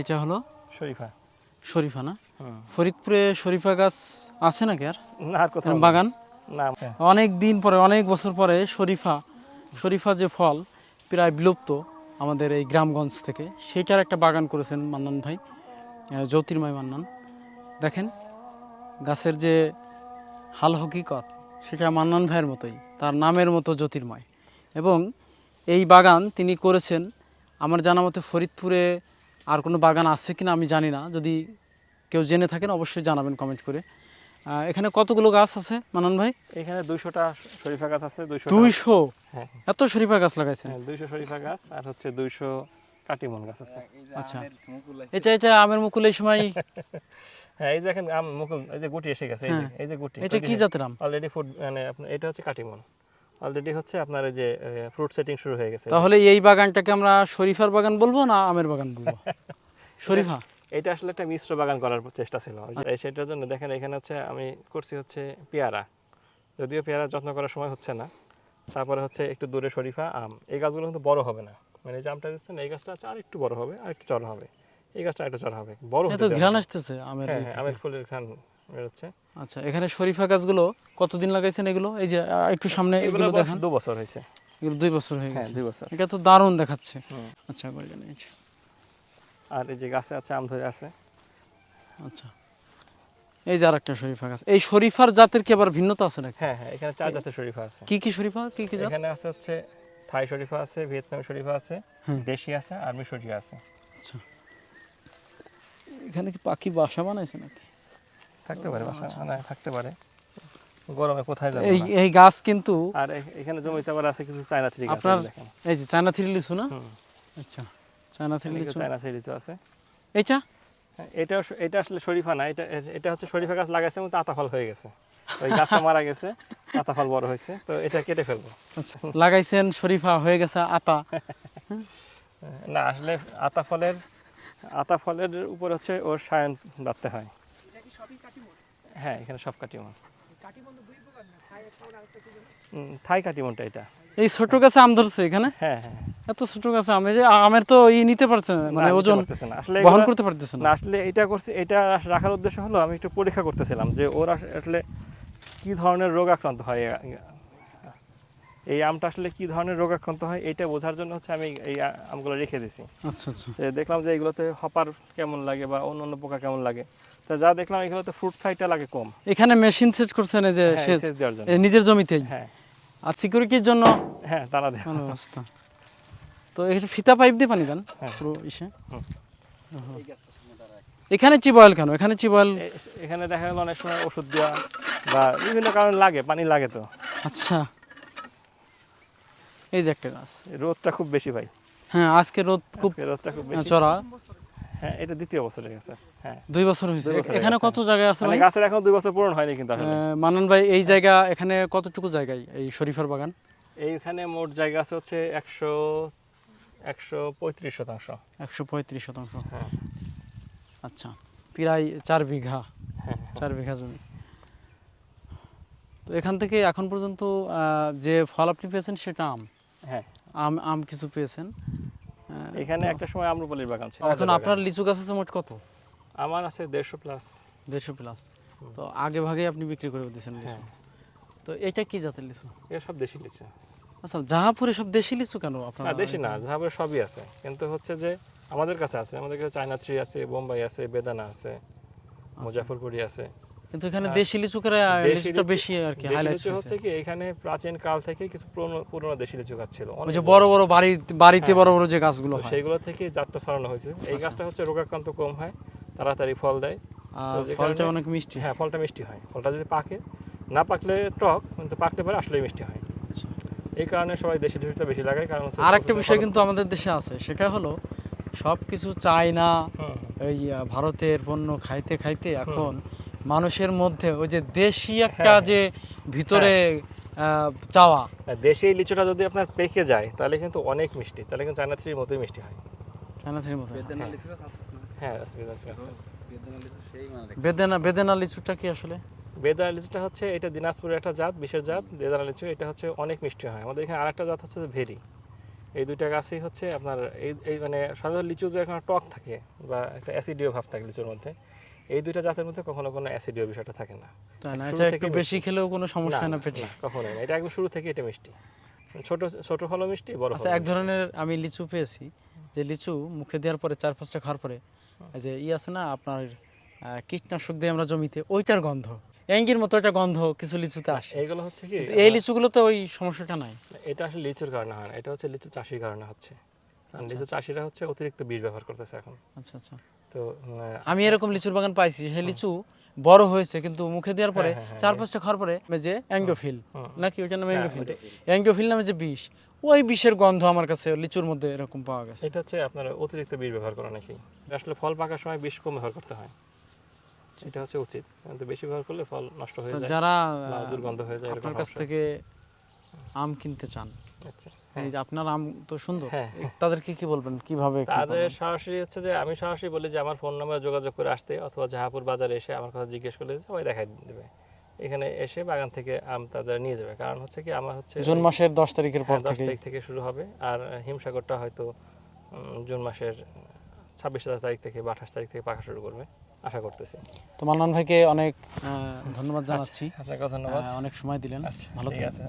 এটা হলো শরীফা। শরীফা না? ফরিদপুরে শরীফা গাছ আছে নাকি আর? না আর কোথাও বাগান? না। অনেক দিন পরে অনেক বছর পরে শরীফা শরীফা যে ফল প্রায় বিলুপ্ত আমাদের এই গ্রামগঞ্জ থেকে সেইটার একটা বাগান করেছেন মান্নান ভাই জ্যোতির্ময় মান্নান। দেখেন গাছের যে হাল হকিকত সেটা মান্নান ভাইয়ের মতোই তার নামের মতো জ্যোতির্ময়। এবং এই বাগান তিনি করেছেন আমার জানা মতে ফরিদপুরে আর কোনো বাগান আছে কিনা আমি জানি না। যদি কেউ জেনে থাকেন অবশ্যই জানাবেন কমেন্ট করে। এখানে কতগুলো গাছ আছে মান্নান ভাই? এখানে দুইশোটা শরীফা গাছ আছে দুইশো দুইশো? হ্যাঁ। এত শরীফা গাছ লাগাইছেন? হ্যাঁ দুইশো শরীফা গাছ আর হচ্ছে দুইশো কাটিমন গাছ আছে। আচ্ছা। এটা এটা আমের মুকুল এই সময় হ্যাঁ এই যে এখন আম মুকুল এই যে গুটি এসে গেছে এই যে- হ্যাঁ। এই যে গুটি। এটা কি জাতের আম? অলরেডি ফুড মানে আপনার এটা হচ্ছে কাটিমন। অলরেডি হচ্ছে আপনার এই যে ফ্রুট সেটিং শুরু হয়ে গেছে। তাহলে এই বাগানটাকে আমরা শরীফার বাগান বলব না আমের বাগান বলব? শরীফা? এটা আসলে একটা মিশ্র বাগান করার চেষ্টা ছিল। এই সেটার জন্য দেখেন এখানে হচ্ছে আমি করছি হচ্ছে পেয়ারা। যদিও পেয়ারা যত্ন করার সময় হচ্ছে না। তারপরে হচ্ছে একটু দূরে শরীফা আম। এই গাছগুলো কিন্তু বড় হবে না। মানে যে আমটা দিচ্ছেন এই গাছটা হচ্ছে আর একটু বড় হবে আর একটু চড়া হবে। এই গাছটা একটু চড়া হবে। বড় হতে ঘ্রাণ। আসতেছে আমের হ্যাঁ হ্যাঁ। আমের ফুলের ঘ্রাণ বেরোচ্ছে। আচ্ছা এখানে শরীফা গাছগুলো কতদিন লাগাইছেন এগুলো? এই যে একটু সামনে এগুলো দেখান। দু বছর হয়েছে। এগুলো দুই বছর হয়ে হ্যাঁ গেছে। দুই বছর। এটা তো দারুণ দেখাচ্ছে। আচ্ছা। আর এই যে গাছে আছে আম ধরে আছে। আচ্ছা। এই যে আরেকটা শরীফা গাছ। এই শরীফার জাতের কি আবার ভিন্নতা আছে নাকি? হ্যাঁ হ্যাঁ এখানে চার জাতের শরীফা আছে। কি কি শরীফা? কি কি জাত? এখানে আছে হচ্ছে থাই শরীফা আছে ভিয়েতনামি শরীফা আছে দেশি আছে আর মিশরি আছে। আচ্ছা। এখানে কি পাখি বাসা বানাইছে নাকি? থাকতে পারে বাসা না থাকতে পারে। গরমে কোথায় যাবে এই এই গাছ কিন্তু আর এখানে জমিতে আবার আছে কিছু চায়না থ্রি গাছ আপনার এই যে চায়না থ্রি লিচু না? আচ্ছা চায়না থ্রি লিচু। চায়না থ্রি লিচু আছে। এইটা? হ্যাঁ, এটাও স- এটা আসলে শরীফা না এটা এটা হচ্ছে শরীফা গাছ লাগাইছে কিন্তু আতা ফল হয়ে গেছে। ওই গাছটা মারা গেছে আতা ফল বড় হয়েছে তো এটা কেটে ফেলব। আচ্ছা লাগাইছেন শরীফা হয়ে গেছে আতা। না আসলে আতা ফলের আতা ফলের উপর হচ্ছে ওর সায়ন বাড়তে হয়। হ্যাঁ এখানে সব কাটিমন থাই কাটিমনটা এটা। এই ছোট গাছে আম ধরছে এখানে? হ্যাঁ হ্যাঁ। এত ছোট গাছে আম এই যে আমের তো ই নিতে পারছে না, মানে ওজন। আসলে বহন করতে পারতেছে না। আসলে এটা করছি এটা রাখার উদ্দেশ্য হলো আমি একটু পরীক্ষা করতেছিলাম যে ওর আসলে কি ধরনের রোগ আক্রান্ত হয় এই আমটা আসলে কি ধরনের রোগ আক্রান্ত হয় এটা বোঝার জন্য হচ্ছে আমি এই আমগুলো রেখে দিছি। আচ্ছা আচ্ছা। দেখলাম যে এগুলোতে হপার কেমন লাগে বা অন্য অন্য পোকা কেমন লাগে। তা যা দেখলাম এগুলোতে ফ্রুট ফ্লাইটা লাগে কম। এখানে মেশিন সেট করছেন এই যে হ্যাঁ, সেচ নিজের জমিতেই? হ্যাঁ। আর সিকিউরিটির জন্য? হ্যাঁ তারা দেয়। ভালো অবস্থা তো এটা ফিতা পাইপ দিয়ে পানি দেন হ্যাঁ। পুরো ইসে। এখানে চিবয়েল কেন? এখানে চিবয়েল এখানে দেখা গেল অনেক সময় ওষুধ দেওয়া বা বিভিন্ন কারণে লাগে পানি লাগে তো। আচ্ছা। এই যে একটা গাছ। রোদটা খুব বেশি ভাই। হ্যাঁ আজকে রোদ খুব রোদটা খুব বেশি। চড়া। হ্যাঁ এটা দ্বিতীয় বছরের গেছে হ্যাঁ। দুই বছর হয়েছে? বছর হয়ে এখানে কত জায়গায় আছে মানে গাছের এখন দুই বছর পূরণ হয়নি কিন্তু আসলে। মানান ভাই এই জায়গা এখানে কতটুকু জায়গায় এই শরীফার বাগান? এইখানে মোট জায়গা আছে হচ্ছে একশো একশো পঁয়ত্রিশ শতাংশ। একশো পঁয়ত্রিশ শতাংশ। হ্যাঁ। আচ্ছা প্রায় চার বিঘা হ্যাঁ। চার বিঘা জমি। তো এখান থেকে এখন পর্যন্ত আহ, যে ফল আপনি পেয়েছেন সেটা আম? হ্যাঁ। আম আম কিছু পেয়েছেন। এখানে একটা সময় আম্রপলির বাগান ছিল। এখন আপনার লিচু গাছ আছে মোট কত? আমার আছে দেড়শো প্লাস দেড়শো প্লাস তো আগে ভাগে আপনি বিক্রি করে দিয়েছেন লিচু। হ্যাঁ। তো এটা কি জাতের লিচু? এর সব দেশি লিচু। আচ্ছা জাহাপুরে সব দেশি লিচু কেন আপনার না দেশি না ঝাবের সবই আছে। কিন্তু হচ্ছে যে আমাদের কাছে আছে আমাদের কাছে চায়না থ্রি আছে বোম্বাই আছে বেদানা আছে মুজাফরপুরি আছে। কিন্তু এখানে। দেশি লিচু করে লিচুটা বেশি আর কি হাইলাইট হচ্ছে কি এখানে প্রাচীন কাল থেকে কিছু পুরনো পুরনো দেশি লিচু গাছ ছিল অনেক যে বড় বড় বাড়ি বাড়িতে হ্যাঁ। বড় বড় যে গাছগুলো হয়। সেইগুলো থেকে জাতটা ছড়ানো হয়েছে। এই আচ্ছা। গাছটা হচ্ছে রোগাক্রান্ত কম হয় তাড়াতাড়ি ফল দেয়। আর ফলটা অনেক মিষ্টি। হ্যাঁ ফলটা মিষ্টি হয়। ফলটা যদি পাকে না পাকলে টক কিন্তু পাকতে পারে আসলেই মিষ্টি হয়। আচ্ছা। এই কারণে সবাই দেশি লিচুটা বেশি লাগায় কারণ হচ্ছে আর একটা প্রচুর বিষয় কিন্তু আমাদের দেশে আছে সেটা হলো সব কিছু চায়না এই ভারতের পণ্য খাইতে খাইতে এখন মানুষের মধ্যে ওই যে দেশি একটা হ্যাঁ, যে ভিতরে চাওয়া। আর দেশি লিচুটা যদি আপনার পেকে যায় তাহলে কিন্তু অনেক মিষ্টি। তাহলে কিন্তু চায়না থ্রির মতোই মিষ্টি হয়। মতো হ্যাঁ। হ্যাঁ আছে, আছে, আছে। বেদেনা বেদেনা লিচুটা কি আসলে? বেদানা লিচুটা হচ্ছে এটা দিনাজপুরের একটা জাত বিশেষ জাত। বেদানা লিচু এটা হচ্ছে অনেক মিষ্টি হয়। আমাদের এখানে আরেকটা জাত হচ্ছে ভেরি। এই দুইটা গাছই হচ্ছে আপনার এই এই মানে সাধারণত লিচু যে এখন টক থাকে বা একটা অ্যাসিডিও ভাব থাকে লিচুর মধ্যে এই দুইটা জাতের মধ্যে কখনো কোনো অ্যাসিডিও বিষয়টা থাকে না। এটা একটু বেশি খেলেও কোনো সমস্যা না না, পেটে? না, না। এটা একদম শুরু থেকে এটা মিষ্টি। ছোট ছোট মিষ্টি বড় আচ্ছা এক ধরনের আমি লিচু পেয়েছি। যে লিচু মুখে দেওয়ার পরে চার পাঁচটা খাওয়ার পরে যে ই আছে না আপনার কীটনাশক দিয়ে আমরা জমিতে ওইটার গন্ধ। অ্যাঙ্গির মতো একটা গন্ধ কিছু লিচুতে আসে। এইগুলো হচ্ছে কি এই লিচুগুলোতে ওই সমস্যাটা নাই। এটা আসলে লিচুর কারণে হয় না এটা হচ্ছে লিচু চাষির কারণে হচ্ছে। লিচু চাষিরা হচ্ছে অতিরিক্ত বীজ ব্যবহার করতেছে এখন। আচ্ছা আচ্ছা। তো আমি এরকম লিচুর বাগান পাইছি সেই লিচু বড় হয়েছে কিন্তু মুখে দেওয়ার পরে হ্যাঁ, হ্যাঁ, চার হ্যাঁ, পাঁচটা খাওয়ার পরে যে অ্যাঙ্গোফিল নাকি ওইটার নাম অ্যাঙ্গোফিল অ্যাঙ্গোফিল নামে যে বিষ ওই বিষের গন্ধ আমার কাছে লিচুর মধ্যে এরকম পাওয়া গেছে। এটা হচ্ছে আপনার অতিরিক্ত বীজ ব্যবহার করা নাকি? আসলে ফল পাকার সময় বিষ কম ব্যবহার করতে হয়। এটা হচ্ছে উচিত। কিন্তু বেশি ব্যবহার করলে ফল নষ্ট হয়ে যায় যারা দুর্গন্ধ হয়ে যায় আপনার কাছ থেকে আম কিনতে চান আচ্ছা। এই যে আপনার আম তো সুন্দর। হ্যাঁ, তাদেরকে কি বলবেন? কীভাবে তাদের সরাসরি হচ্ছে যে আমি সরাসরি বলি যে আমার ফোন নাম্বারে যোগাযোগ করে আসতে অথবা জাহাপুর বাজারে এসে আমার কথা জিজ্ঞেস করলে সবাই দেখাই দেবে। এখানে এসে বাগান থেকে আম তাদের নিয়ে যাবে। কারণ হচ্ছে কি আমার হচ্ছে জুন মাসের দশ তারিখের পর হ্যাঁ, দশ থেকে তারিখ থেকে শুরু হবে। আর হিমসাগরটা হয়তো জুন মাসের ছাব্বিশ তারিখ থেকে বা আঠাশ তারিখ থেকে পাকা শুরু করবে। আশা করতেছি। তো মান্নান ভাইকে অনেক ধন্যবাদ জানাচ্ছি। আপনাকে ধন্যবাদ। অনেক সময় দিলেন। আচ্ছা ভালো ঠিক থাকবেন। আছে।